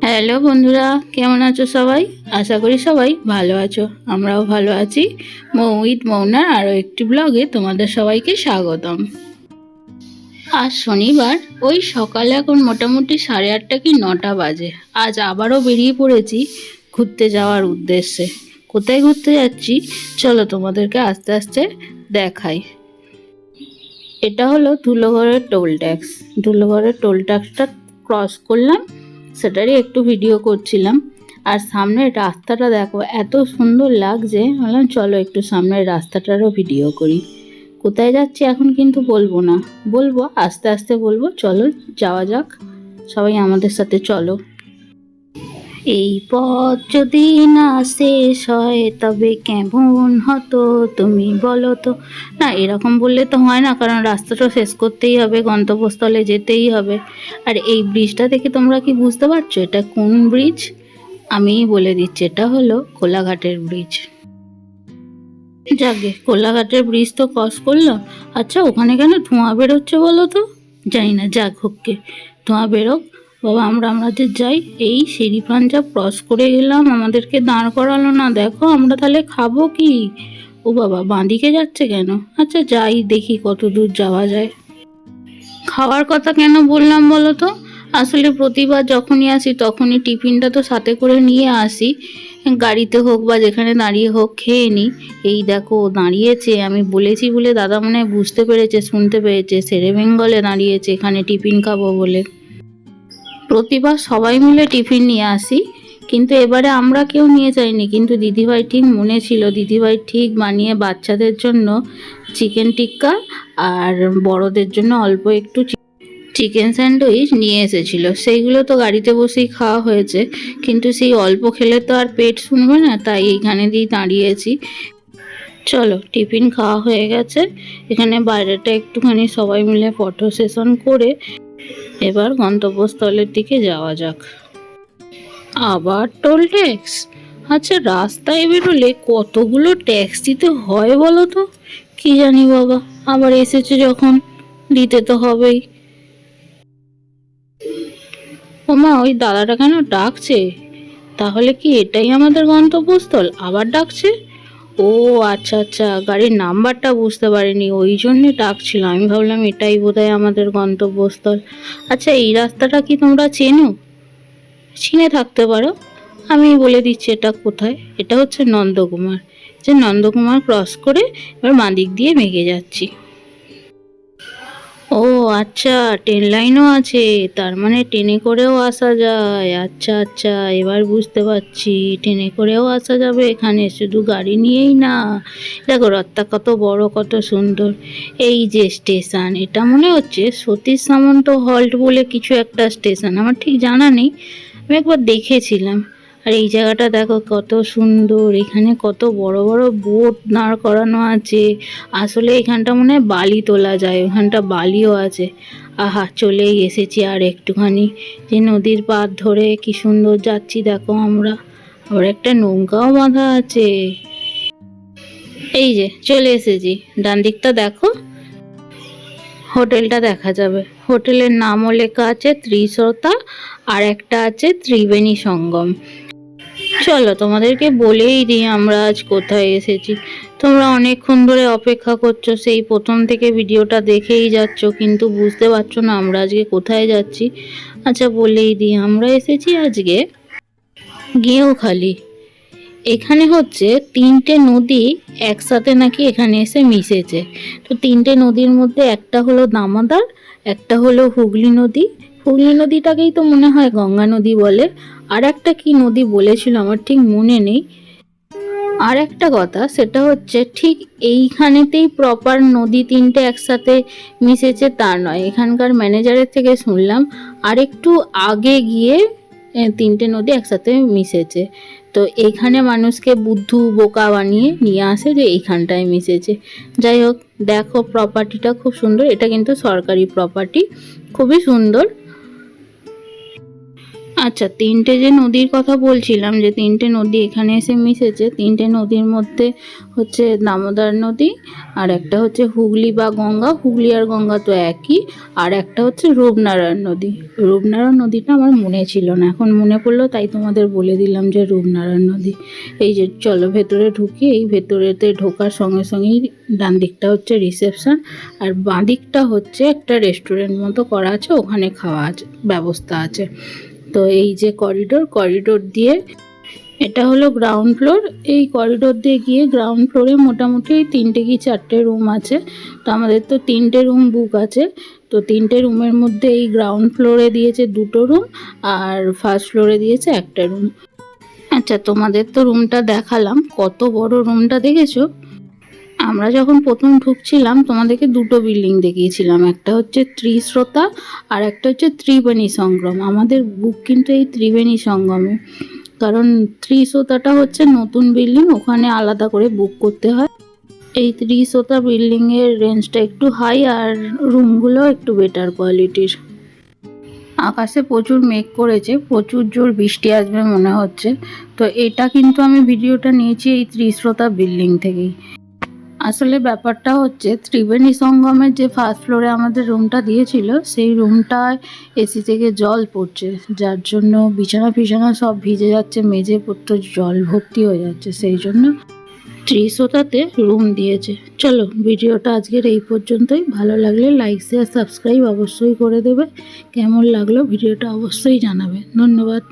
Hello বন্ধুরা, কেমন আছো সবাই? আশা করি সবাই ভালো আছো। আমরাও ভালো আছি। মৌ মৌনার আরও একটি ব্লগে তোমাদের সবাইকে স্বাগতম। আজ শনিবার, ওই সকালে এখন মোটামুটি সাড়ে আটটা কি নটা বাজে। আজ আবারও বেরিয়ে পড়েছি ঘুরতে যাওয়ার উদ্দেশ্যে। কোথায় ঘুরতে যাচ্ছি? চলো তোমাদেরকে আস্তে আস্তে দেখাই। এটা হলো ধুলোঘরের টোল ট্যাক্স। ধুলোঘরের টোল ট্যাক্সটা ক্রস করলাম সেটারই একটু ভিডিও করছিলাম। আর সামনের রাস্তাটা দেখো, এত সুন্দর লাগছে। বললাম, চলো একটু সামনের রাস্তাটারও ভিডিও করি। কোথায় যাচ্ছি এখন কিন্তু বলব না। বলব, আস্তে আস্তে বলব, চলো, যাওয়া যাক। সবাই আমাদের সাথে চলো। এই পথ যদি না শেষ হয় তবে কেমন হতো তুমি বলো তো? না, এরকম বললে তো হয় না, কারণ রাস্তাটা শেষ করতেই হবে, গন্তব্যস্থলে যেতেই হবে। আর এই ব্রিজটা দেখে তোমরা কি বুঝতে পারছ? এটা কোন ব্রিজ আমি বলে দিচ্ছি, এটা হলো কোলাঘাটের ব্রিজ যাকে কোলাঘাটের ব্রিজ তো ক্রস করল। আচ্ছা ওখানে কেন ধোঁয়া বেরোচ্ছে বলো তো? জানি না, যাক হোককে ধোঁয়া বেরোক। বাবা, আমরা আমাদের যাই, এই সিঁড়ি পাঞ্জাব ক্রস করে গেলাম আমাদেরকে দাঁড় করালো না। দেখো, আমরা তাহলে খাব কি? ও বাবা, বাঁদিকে যাচ্ছে কেন? আচ্ছা যাই, দেখি কত দূর যাওয়া যায়। খাওয়ার কথা কেন বললাম বলো তো? আসলে প্রতিবার যখনই আসি, তখনই টিফিনটা তো সাথে করে নিয়ে আসি। গাড়িতে হোক বা যেখানে দাঁড়িয়ে হোক, খেয়ে নিই। এই দেখো দাঁড়িয়েছে। আমি বলেছি বলে দাদা মনে হয় বুঝতে পেরেছে, শুনতে পেরেছে। সেরে বেঙ্গলে দাঁড়িয়েছে, এখানে টিফিন খাব বলে। প্রতিবার সবাই মিলে টিফিন নিয়ে আসি, কিন্তু এবারে আমরা কেউ নিয়ে যাইনি। কিন্তু দিদিভাই ঠিক মনে ছিল, দিদিভাই ঠিক বানিয়ে বাচ্চাদের জন্য চিকেন টিক্কা আর বড়দের জন্য অল্প একটু চিকেন স্যান্ডউইচ নিয়ে এসেছিল। সেইগুলো তো গাড়িতে বসেই খাওয়া হয়েছে, কিন্তু সেই অল্প খেলে তো আর পেট শুনবে না, তাই এইখানে দিয়েই দাঁড়িয়েছি। চলো, টিফিন খাওয়া হয়ে গেছে। এখানে বাইরেটা একটুখানি সবাই মিলে ফটো সেশন করে এবার গন্তব্যস্থলের দিকে যাওয়া যাক। আবার টোল ট্যাক্স? আচ্ছা রাস্তায় বেরোলে কতগুলো ট্যাক্স দিতে হয় বলো তো? কি জানি বাবা, আবার এসেছে যখন, দিতে তো হবেই। ওমা, ওই দাদাটা কেন ডাকছে? তাহলে কি এটাই আমাদের গন্তব্যস্থল? আবার ডাকছে? ও আচ্ছা আচ্ছা গাড়ির নাম্বারটা বুঝতে পারিনি, ওই জন্যে ডাকছিল আমি ভাবলাম এটাই বোধহয় আমাদের গন্তব্যস্থল। আচ্ছা এই রাস্তাটা কি তোমরা চেনো? চিনে থাকতে পারো, আমি বলে দিচ্ছি এটা কোথায়, এটা হচ্ছে নন্দকুমার। যে নন্দকুমার ক্রস করে এবার মাদিক দিয়ে মেঘে যাচ্ছি। আচ্ছা ট্রেন লাইনও আছে, তার মানে ট্রেনে করেও আসা যায়। আচ্ছা আচ্ছা এবার বুঝতে পারছি ট্রেনে করেও আসা যাবে এখানে, শুধু গাড়ি নিয়েই না। দেখো রথটা কত বড়, কত সুন্দর। এই যে স্টেশন এটা মনে হচ্ছে সতীশ সামন্ত হল্ট বলে কিছু একটা স্টেশন আমার ঠিক জানা নেই। আমি একবার দেখেছিলাম। আর এই জায়গাটা দেখো কত সুন্দর, এখানে কত বড় বড় বোট দাঁড় করানো আছে। আসলে এখানটা মনে হয় বালি তোলা যায়, ওখানটা বালিও আছে। আহা, চলেই এসেছি আর একটুখানি যে নদীর পাড় ধরে কি সুন্দর যাচ্ছি দেখো আমরা। আবার একটা নৌকাও বাঁধা আছে। এই যে, চলে এসেছি। ডান দিকটা দেখো। হোটেলটা দেখা যাবে। হোটেলের নামও লেখা আছে ত্রিশতা আর একটা আছে ত্রিবেণী সঙ্গম। চলো তোমাদেরকে বলেই দিই আমরা আজ কোথায় এসেছি। তোমরা অনেকক্ষণ ধরে অপেক্ষা করছ, সেই প্রথম থেকে ভিডিওটা দেখেই যাচ্ছ, কিন্তু বুঝতে পারছ না আমরা আজকে কোথায় যাচ্ছি। আচ্ছা বলেই দিই, আমরা এসেছি আজকে গেঁওখালি এখানে হচ্ছে তিনটে নদী একসাথে নাকি এখানে এসে মিশেছে। তো তিনটে নদীর মধ্যে একটা হলো দামাদার, একটা হলো হুগলি নদী হুগলি নদীটাকেই তো মনে হয় গঙ্গা নদী বলে। আর একটা কি নদী বলেছিল আমার ঠিক মনে নেই। আর একটা কথা, সেটা হচ্ছে ঠিক এইখানেতেই প্রপার নদী তিনটে একসাথে মিশেছে তা নয়। এখানকার ম্যানেজারের থেকে শুনলাম, আর একটু আগে গিয়ে তিনটে নদী একসাথে মিশেছে। তো এইখানে মানুষকে বুদ্ধু বোকা বানিয়ে নিয়ে আসে যে এইখানটায় মিশেছে। যাই হোক, দেখো প্রপার্টিটা খুব সুন্দর। এটা কিন্তু সরকারি প্রপার্টি খুবই সুন্দর। আচ্ছা তিনটে যে নদীর কথা বলছিলাম যে তিনটে নদী এখানে এসে মিশেছে, তিনটে নদীর মধ্যে হচ্ছে দামোদর নদী আর একটা হচ্ছে হুগলি বা গঙ্গা। হুগলি আর গঙ্গা তো একই আর একটা হচ্ছে রূপনারায়ণ নদী। রূপনারায়ণ নদীটা আমার মনে ছিল না, এখন মনে পড়ল তাই তোমাদের বলে দিলাম যে রূপনারায়ণ নদী। এই যে চলো ভেতরে ঢুকি, এই ভেতরেতে ঢোকার সঙ্গে সঙ্গেই ডান দিকটা হচ্ছে রিসেপশন আর বাঁ দিকটা হচ্ছে একটা রেস্টুরেন্ট মতো করা আছে, ওখানে খাওয়া আছে, ব্যবস্থা আছে। তো এই যে করিডোর করিডোর দিয়ে এটা হলো গ্রাউন্ড ফ্লোর এই করিডোর দিয়ে গিয়ে গ্রাউন্ড ফ্লোরে মোটামুটি তিনটে কি চারটে রুম আছে। তো আমাদের তো তিনটে রুম বুক আছে। তো তিনটে রুমের মধ্যে এই গ্রাউন্ড ফ্লোরে দিয়েছে দুটো রুম আর ফার্স্ট ফ্লোরে দিয়েছে একটা রুম আচ্ছা তোমাদের তো রুমটা দেখালাম। কত বড় রুমটা দেখেছ? আমরা যখন প্রথম ঢুকছিলাম, তোমাদেরকে দুটো বিল্ডিং দেখিয়েছিলাম। একটা হচ্ছে ত্রিশ্রোতা আর একটা হচ্ছে ত্রিবেণী সংগ্রাম আমাদের বুক কিন্তু এই ত্রিবেণী সঙ্গমে। কারণ ত্রিশ্রোতাটা হচ্ছে নতুন বিল্ডিং ওখানে আলাদা করে বুক করতে হয়। এই ত্রিশোতা বিল্ডিংয়ের রেঞ্জটা একটু হাই আর রুমগুলো একটু বেটার কোয়ালিটির আকাশে প্রচুর মেঘ করেছে, প্রচুর জোর বৃষ্টি আসবে মনে হচ্ছে। তো এটা কিন্তু আমি ভিডিওটা নিয়েছি এই ত্রিশ্রোতা বিল্ডিং থেকেই। আসলে ব্যাপারটা হচ্ছে ত্রিবেণী সঙ্গমের যে ফার্স্ট ফ্লোরে আমাদের রুমটা দিয়েছিল, সেই রুমটায় এসি থেকে জল পড়ছে। যার জন্য বিছানা ফিছানা সব ভিজে যাচ্ছে, মেঝে পড়তো জল ভর্তি হয়ে যাচ্ছে, সেই জন্য ত্রিশোতাতে রুম দিয়েছে। চলো, ভিডিওটা আজকের এই পর্যন্তই। ভালো লাগলে লাইক শেয়ার সাবস্ক্রাইব অবশ্যই করে দেবে। কেমন লাগল ভিডিওটা অবশ্যই জানাবে। ধন্যবাদ।